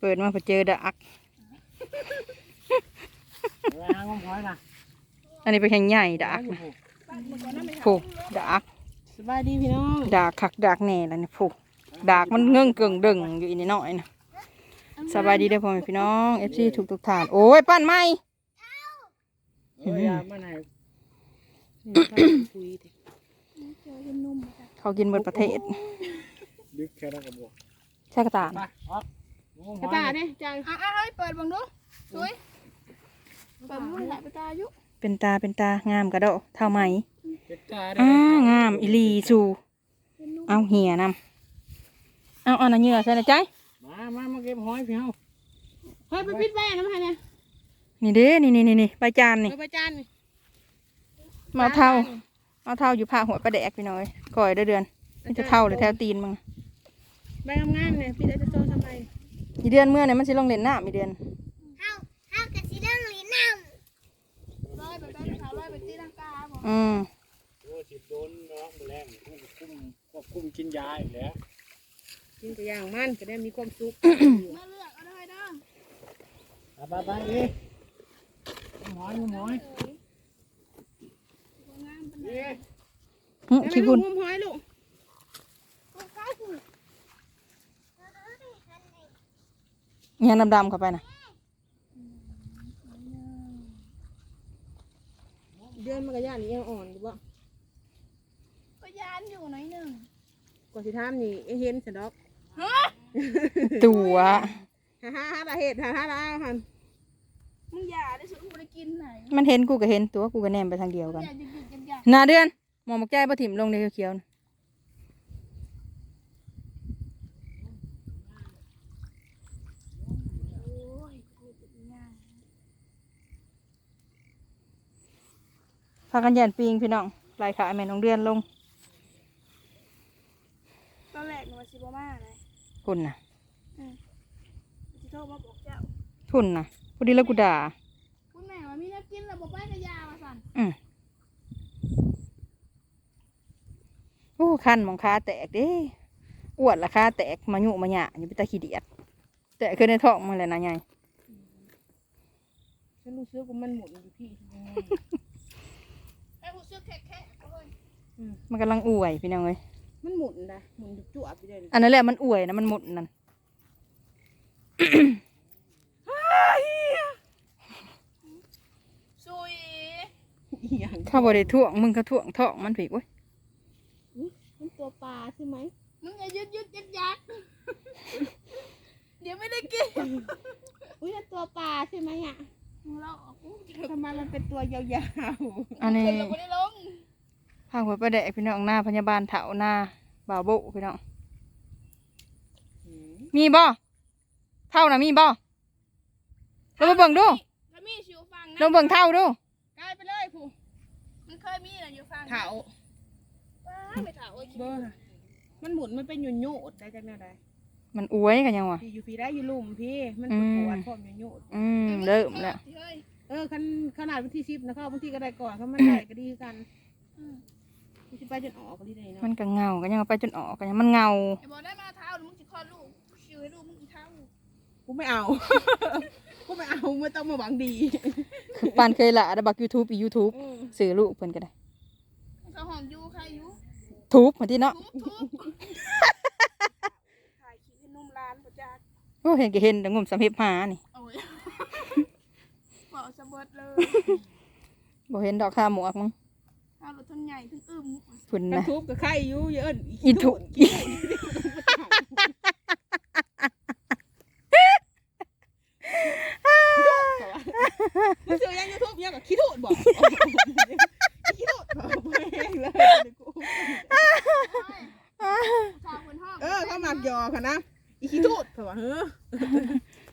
เปิดมาพอเจอดักล้างงมหอยนะอันนี้เป็นแห่งใหญ่ดักอยู่นะผูกผูดักสบายดีพี่น้องดักคักดักแน่แล้วนี่ผูดักมันเงื่องเกิงดึงอยู่อีนี่น้อยนะสบายดีเด้อพ่อแม่พี่น้องเอฟซีทุกทุกๆท่าน โอ้ยปั้นไหมเอ้ยยามาไหนคุยดิเขากินเบิดประเทศดึกแค่นั้นก็บอก ใช่กระตานไปออกงมหกระอยตาเนี่ยจังอะอะให้เปิดบังดูสวยเปิดมันหลายประตาอยู่เป็นตาเป็นตางามกระโดดเท่าไหมเป็ดตาได้อ้างามอีหลีสูเอาเหี่ยนำเอาเอาหน้าเหยื่อใส่ในใจมามามาเก็บหอยพี่เฮาเฮ้ยไปปิดแม่น้ำพันเนี่ยนี่เด้นี่นี่นี่นี่ใบจานนี่เออไปจานนี่มาเอาเท่าเอาเท่าอยู่ผ้าหัวปลาแดกพี่น้อยก่อยเด้อเดือนนี่จะเท่าหรือแถวตีนมึง ใบงามๆเนี่ยพี่ได้จะโตทำไมอีเดือนเมื่อเนี่ยมันสิลงเล่นน้ำอีเดือนเฮาเฮากะสิเรื่องลิ้นน้ำร้อยไปแป้งขาวร้อยไปตีลังกาบอกอืมโอ้สิบโดนน้องแมลงควบคุมควบคุมกินยาอีกแล้วกินตัวอย่างมันจะได้มีความสุขเมื่อเลือกเอาได้เด้อไปไปไปเอ้ยงมหอยงมหอยงามเป็นเอ้ยหึแล้วขี้ลูพุ่กนงมหอยลูก ใกล้ถึง ยังดำๆเข้าไปนะเดือนมันก็ย่านนี้ยังอ่อนอยู่บ่ก็ยานอยู่หน่อยหนึ่งก่อนสิทำนี่เอ้ยเห็นสะดอกตัวฮ่าฮ่าฮ่าตาเห็ดฮ่าฮ่าตาหันมึงอย่าได้สุดกูได้กินไหนมันเห็นกูก็เห็นตัวกูก็แนมไปทางเดียวกันอย่าหยุดหยุดหยุดหยุดหนาเดือนหมอหมกใจปะถิ่มลงในเขียวๆน่ะ โอ้ยกูเป็นง่าย พากันยันปิงพี่น้องลายขาแม่น้องเดือนลงตอนแรกหนูว่าสิบมาเลยพุ่นน่ะสิโทรมาบอกเจ้าพุ่นน่ะพอดีแล้วกูด่าคุณแม่ว่ามีน้ำกินแล้วบอกไปกระยาว่าสั่นอืมโอ้คันหมองคาแตกเด้อ้วนละคาแตกมาหยุมาหยะอยู่ไปตาขี้เดียดแต่คือในท้องมันแหละนะไงฉันรู้สึกว่ามันหมุนอยู่พี่ ไอ้ผู้ซื้อแค่แค่เลย มันกำลังอวยพี่น้องเลยมันหมุนนะหมุนจุ๊บๆไปเลยอันนั้นแหละมันอวยนะมันหมุนนั่นซุยอีหยังเข้าบ่ได้ท่วงมึงก็ท่วงท้องมันผีโอ้ยมันตัวปลาใช่ไหมมึงอย่ายึดยึดยักยักเดี๋ยวไม่ได้กิน อุ้ยนั่นตัวปลาใช่ไหมอะมึงเราออกกูกินทำไมมันเป็นตัวยาวอันนี้เราไม่ได้ลง พาหัวประแดกพี่น้องหน้าพยาบาลเถาหน้าบ่าวโบพี่น้องๆมีบ่เท่านะมีบ่ลองมาเบิ่งดูแล้วมีชิวฟังลองเบิ่งเท่าดูกลายไปเลยผู้มันเคยมีนะอยู่ฟังเถาป้าไม่เถาโอ้ยเบอร์มันหมุนมันเป็นหยุ่นโยดได้จากแนวใดมันอวยกันยังวะพี่อยู่พี่ได้อยู่ลุ่มพี่ มันอืปวดมปวดพร้อมหยุ่นโยดอืมเริ่มแล้วเฮ้ยเออขนขนาดวันที่สิบนะเขาบางทีก็ได้ก่อนเขามันได้ก็ดีกันอื มมันจะไปจนออกก็ดีเลยเนาะมันก็เงากันยังเอาไปจนออกกันยังมันเงาไอ้บอกได้มาเท้าหรือมึงจะคลอดลูกชิวให้ลูกมึงอีเท้ากูไม่เอา กูไม่เอาไม่ต้องมาหวังดีปานเคยละระบักยูทูบอียูทูบสื่อลูกเพิ่นก็ได้เขาห้องอยู่ใครอยู่ทูบมาที่เนาะทุบทุบถ่ายคลิปให้นุ่มร้านประจักษ์โอ้เห็นก็เห็นแต่งมสำเพ็บหานี่โอ้ยบอกสะเบิดเลยบ่เห็นดอกคาหมวกมั้ง เอารถทุนใหญ่ถึงอึมพุ่นกระนะทุบกับไข่อยู่เยอะอีทุมึงเจอยังยูทูบยังกับขี้ทูดบอกขี้ทูดบอกแม่งเลยกูชาวคนห้องเออเขาหมักยอค่ะนะอีขี้ทูดเขาว่าเฮ้อ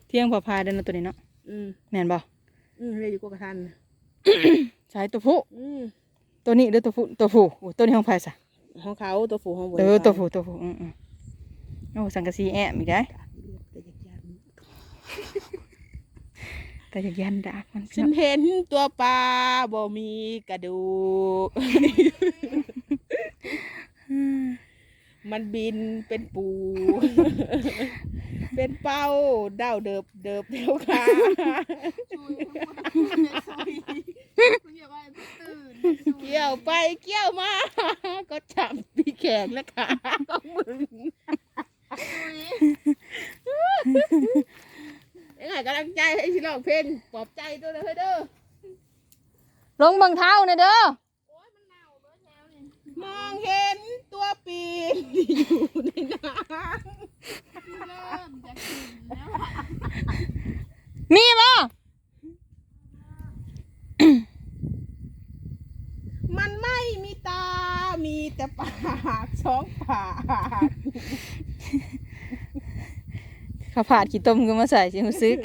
เที่ยงพอพาเดินมาตัวนี้เนาะอืมแม่นบ่อืมเลยอยู่กูกระทันใช้ตัวผู้อืม ตัวนี้หรือตัวผู้ตัวผู้โอ้ตัวนี้ห้องไผ่ซะของเขาตัวฝูของบเออตัวผู้ตัวผู้อืมอืมโอ้สังกะสีแอบอีกได้แต่อยากยันดากมันพี่ฉันน้องเห็นตัวปลาบ่มีกระดูกมันบินเป็นปู เป็นเป้าเด้าเดิบเดิบเดียวค่ะ เกี่ยวไปเกี่ยวมา ก็จับปีแขนและขาของมึงซุยยังไงกำลังใจให้ชิลองเพลงปลอบใจตัวเลยเด้อลงเบังเท้าหน่อยเด้อโอ้ยมันหนาวเบิดแล้วนี่มองเห็นตัวปีนที่อยู่ในน้เริ่มจะกินแล้วอะมีบ่ำมันไม่มีตา มี แต่ปากสองปากข้าวผัดขี้ต้มก็มาใส่สิรู้สึก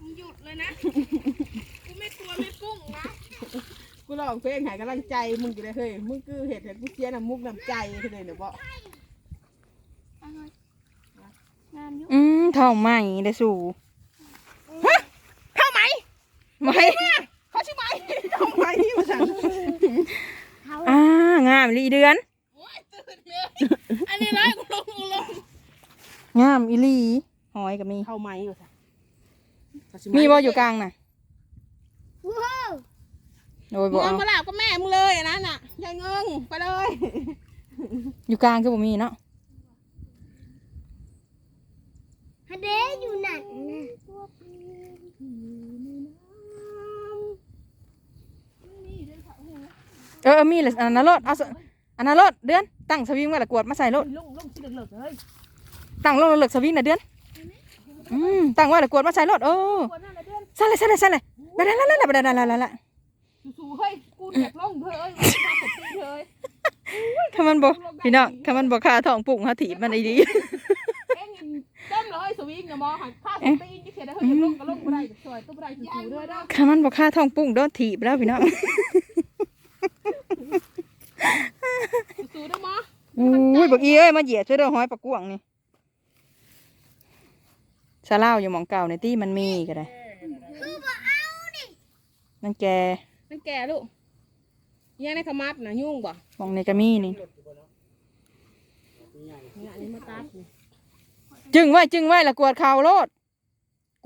มึงหยุดเลยนะ กูไม่กลัวไม่ปุ้งนะ กูลองเพลงให้กำลังใจมึงกูเลยเฮ้ย มึงคือเหตุให้กูเสียน้ำมุกน้ำใจเลยเนี่ยบ่เอาเลยงามอยู่อืมเท่าใหม่ได้สู่ เท่าไหม ไม่ เขาชื่อไหมเท่าไหมมาสั่ง อ่างาม อีหลีเดือนโอ้ยตื่นเลยอันนี้เลยกูลงกูลงงามอีหลีหอยก็มีเท่าไหมมาสั่งเขาชื่อไหมีบ่อยู่กลางน่ะว้าวโดยมึบ่งเอาเอามาลาบก็แม่มึงเลยอันนั้นน่ะยายเงิงไปเลย อยู่กลางก็บ่มีเนาะฮัเดอยู่นั่นนะเออเออมีเลยอันนั้นรถเอาส อันนั้นรถเดือนตั้งสวิงไว้ละกวดมาใส่รถลงลงที่เหลือๆเลยตั้งลงเลิกสวิงน่ะเดือนอืมตั้งไว้ละกวดมาใส่รถเออคนนั่นแหละเดือนใส่เลยใส่เลยใส่เลยไปได้แล้วแล้วไปได้แล้วแล้วแล้วสู้ๆเฮ้ยกูเด็กลงเถอะเอ้ยมาสติเถอะถ้ามันบ่พี่น้องถ้ามันบ่ค่าท้องปุ่งเฮาถีบมันไอ้ดีเอ็งเต็มเลยสวิงอย่ามองหันผ้าสตีนที่เขียนได้เฮ้ยลงก็ลงบ่ได้สวยตัวบ่ได้สู้ๆเด้อเด้อถ้ามันบ่ค่าท้องปุ่งโดนถีบแล้วพี่น้อง สู้ๆเด้อหมออุ้ยบักอีเอ้ยมาเหยียดช่วยเด้อห้อยปลากวางนี่ซาลาวอยู่หมองเก่าในตี้มันมีก็ได้คือบ่เอาดิมันแกนั่นแกลูกยังในขมับน่ะยุ่งบ่หมองในกะมีนี่นี่อันนี้มาตัดนี่จึงไว้จึงไว้ละกวดข่าวโลด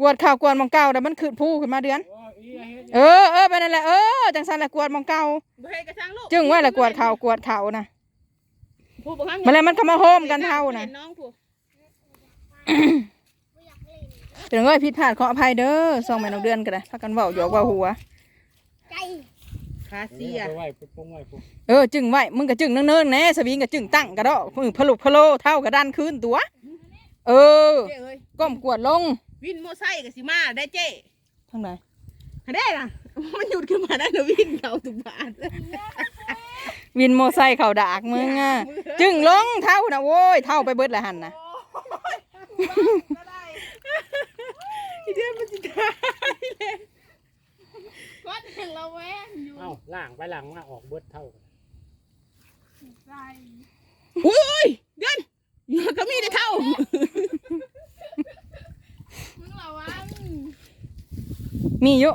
กวดข่าวกวดหมองเก่าแต่มันขึ้นผู้ขึ้นมาเดือนโอ้ยอี เฮ็ดเออเออไปนั่นแหละเออจังสันละกวดหมองเก่าบ่ให้กระชังลูกจึงไว้ละกวดข่าวกวดข่าวนะผู้บังคับมาแล้วมันก็มาโฮมกันเท่านะห็น้องผู้กูอยากเล่นเดี๋ยวเอ้ยผิดพลาดขออภัยเด้อสองแม่นกเดือนก็ได้พักกันเว้าหยอกเว้าหัวใจคาเซียไปไหว้ไปปงไหว้ปุ๊บเออจึงไว้มึงก็จึงเนิ่นๆแหน่สวิงก็จึงตั้งกระดอกมึงพลุกพะโลเท่ากระด้านคืนตัว เออเจ้เอ้ยก้มกวดลงวินโมไซค์กับสิมาได้เจ้ทางไหนหา ได้ล่ะ มันหยุดขึ้นมาได้นะวินเขาทุกบาทวินโมไซค์เข่าดากมึงอะจึงลงเท่านะโว้ยเท่าไปเบิดละหันนะอีเดือนมันจะตายเลยก็ถึงเราแว้งอยู่เอ้าล่างไปหลังมาออกเบิดเท่ากันใจอุ้ยเดือนอยู่ก็มีได้เท่ามึงระวังมีอยู่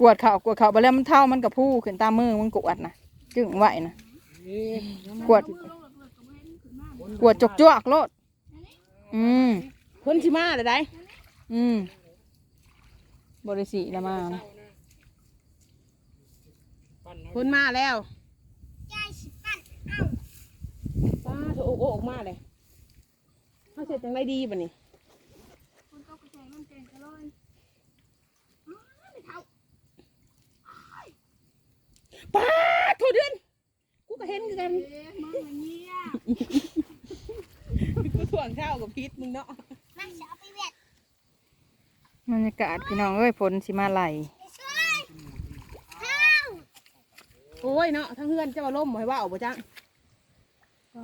กวดเข่ากวดเข่าไปแล้วมันเท่ามันกับผู้ขึ้นตามมือมันกวดนะจึงไหวนะนี่กวดมือลงหลักๆกับเว้นขึ้นมากวดจกจวกโลด อืมคนสิมาได้ได้อืมบริสีละมานะปั้นเอาคนมาแล้วใจสิปั่นเอ้าป้าเธอโอ้โอ้ออกมาเลยเขาเสร็จจังไรดีบ่นี่คนตกกระแสมันเก่งกันเลยอ้าวไม่เท่า ป้าโทษเดือนกูก็เห็ นคือกันเอ๊ะมึงอย่างเงี้ยกูถ่วงเท่ากับพิษมึงเนาะมาจะเอาไปเวียดบรรยากาศพี่น้องเอ้ยฝนสิมาไหลไปช่วยเท่าโอ้ยเนาะทั้งเฮือนจะมาล่มบ่ให้ว่าเอาบ่จัง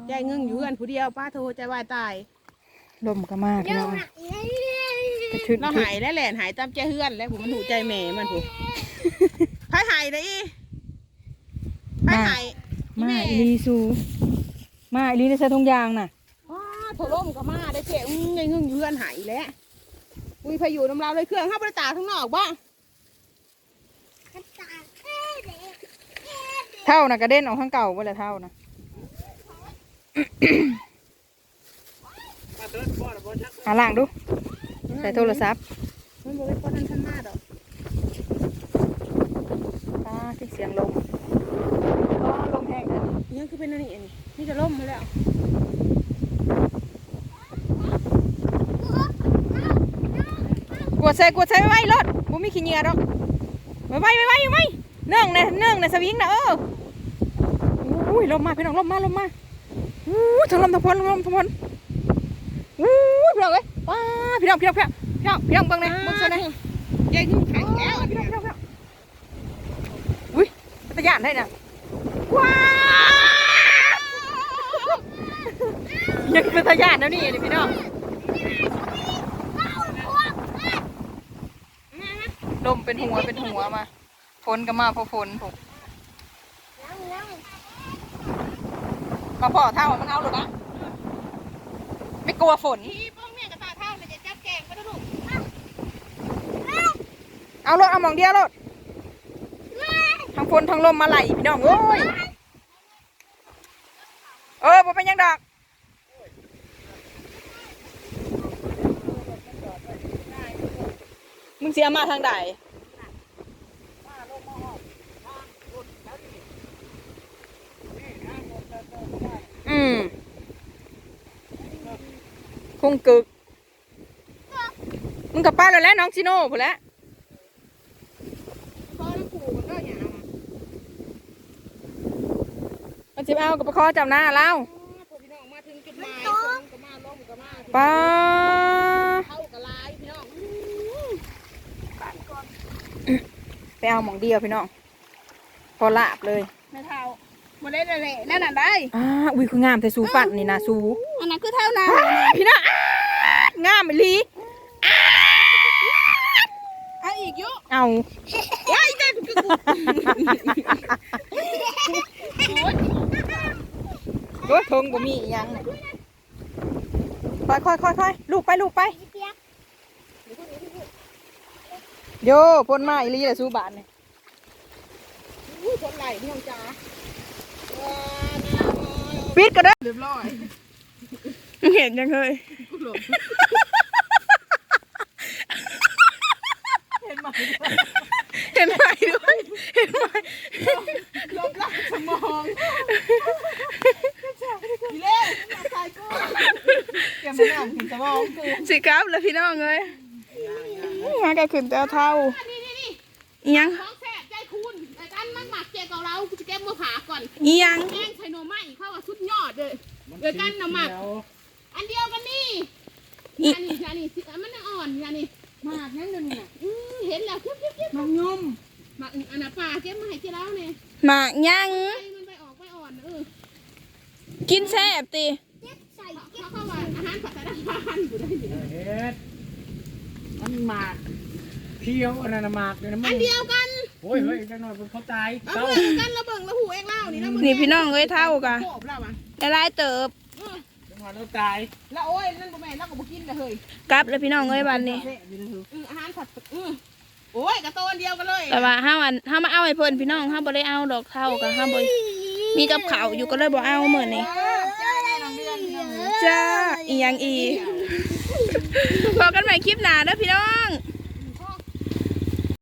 ใจเงิงอยู่เฮือนผู้เดียวป้าโทรใจวายตายลมก็มากเดี๋พี่ยวน้องหนักเลยกระชุดเราหายแล้วแหลนหายตามใจเฮือนแล้วผมมันหูใจแม่มันผู้พายหายเลยอีพายหาย มาอีลีซูมาอีลีในใส่ทงยางน่ะว้าโทรล่มก็มาได้เจ๊อุ้งไงเงิงอยู่เฮือนหายแล้วอุ้ยพายุน้ำลาวเลยเครื่องเข้าไปตากข้างนอกบ้างกระตากแค่เด็กแค่เด็เท่านะกระเด็นออกข้างเก่าเวลาเท่านะมาเติร์ดบ่อนบ่ชักหาล่างดู ใส่โทรศัพท์มันบอกว่าพอทันทันมาดอกอ่า ที่เสียงลมอ๋อลมแห้งเลยยังคือเป็นอันนี้อันนี้นี่จะล่มมาแล้วกวดใส่กวดใส่ไว้ไว้รถบ่มีขี้เหงื่อดอกไว้ไว้ไว้ไว้ไว้เนื่องในเนื่องในสวิงนะเอออุ้ยลมมาพี่น้องลมมาลมมาอู้ทั้งลมทั้งพลลมทั้งพลอู้พี่น้องเอ้ยว้าพี่น้องพี่น้องพี่น้องพี่น้องพี่น้องบิ่งเลยบิ่งโซนเลยยายงูไข่แล้วอันพี่นี้น้องพี่น้องพี่น้อง ยานได้นะว้ายังเป็นตะยานแล้วนี่นี่พี่น้องลมเป็นหัวเป็นหัวมาฝนก็มาเพราะฝนผมมาพ่อเท่ามันเอาหรือปะไม่กลัวฝนพี่ป้องเนี่ยกระตาเท่าเลยจะจับแกงไปแล้วลูกเอารถเอาหมองเดียวรถ ทั้งฝนทั้งลมมาไหลพี่น้องโอ้ยเออบ่เป็นยังดอกมึงเสียมาทางใดอืมคงกึก มึงกลับป้าแล้วแหละน้องชิโน่พอแล้ว พอแล้วขู่มันก็อย่างนั้น มันจิบเอากับปะคอจำหน้าเล่าพอพี่น้องมาถึงจุดหมายคนก็มาล้มก็มาป้าเข้ากับลายพี่น้องไปเอาหมองเดียวพี่น้องพอลาบเลยไม่เท่ามาได้เลยนั่นน่ะได้อ่าอุ้ยคืองามแต่สูปั่นนี่นะสูอันนั้นคือเท่านาพี่น้องอ้างามไปลีเอาอีกยุเอาว้ายได้คือกู โอ้ยท งบ่มีอีหยังค่อยค่อยค่อยค่อยลูกไปลูกไปโยพ่นมาอีหลีแหละสูบานนี่อุ้ยคนไหลพี่น้องจ๋าว้าน้าปิดก็ได้อเรียบร้อยมึงเห็นยังเคยกูหลบเห็นไหมเห็นไหมด้วยเห็นไหมลบล้างสมองพี่เล่มาใส่กูเก็บมาหนังถึงสมองกูสิครับแล้วพี่น้องเลยมาแกขึ้นแต่เท่านี่นี่นี่อีหยังของแซ่บใจคุณไอ้กันมันหมักเจกับเรากูจะแก้มือผาก่อนอีหยังแกงใส่หน่อไม้เข้ากับสุดยอดเลยเดี๋ยวกันน้ำหมักอันเดียวกันนี่อันนี้อันนี้มันยังอ่อนอันนี้หมากนั่นเลยเนี่ยอือเห็นแล้วคิบคิบคิบมังยมหมากอันน่ะป่าเก็บมาให้ที่แล้วเนี่ยหมากยังไอ้มันไปออกไปอ่อนเออกินแซ่บติเขาเข้าว่าอาหารผัดสารพันกูได้ดิเฮ็ดมันหมากเพียวอันนั้นนะหมากเลยนะมึอันงเดียวกันโอ้ยเฮ้ยจังหน่อยเป็นเขาตายเอาเต้าเบิ่งกันเราเบิ่งเราหูเองเล่านี่นะมึงนี่พี่น้องเอ้ยเท่ากะโคบเราอะได้หลายเติบจังหวะเราตายแล้วโอ้ยนั่นบ่แม่นเราก็บ่กินเลยเฮ้ยกลับแล้วพี่น้องเอ้ยบัดนี้อืออาหารผัดอือโอ้ยกระโตนเดียวกันเลยแต่ว่าห้าวันห้ามาเอาไอ้เพิ่นพี่น้องห้าบ่ได้เอาดอกเท่ากะห้าบ่มีกับเขาวอยู่ก็เลยบ่เอาเหมือนนี่จ้าแม่น้องเดือนพี่น้อง จ้าอีหยังอีพอกันใหม่คลิปหน้าเด้อพี่น้อง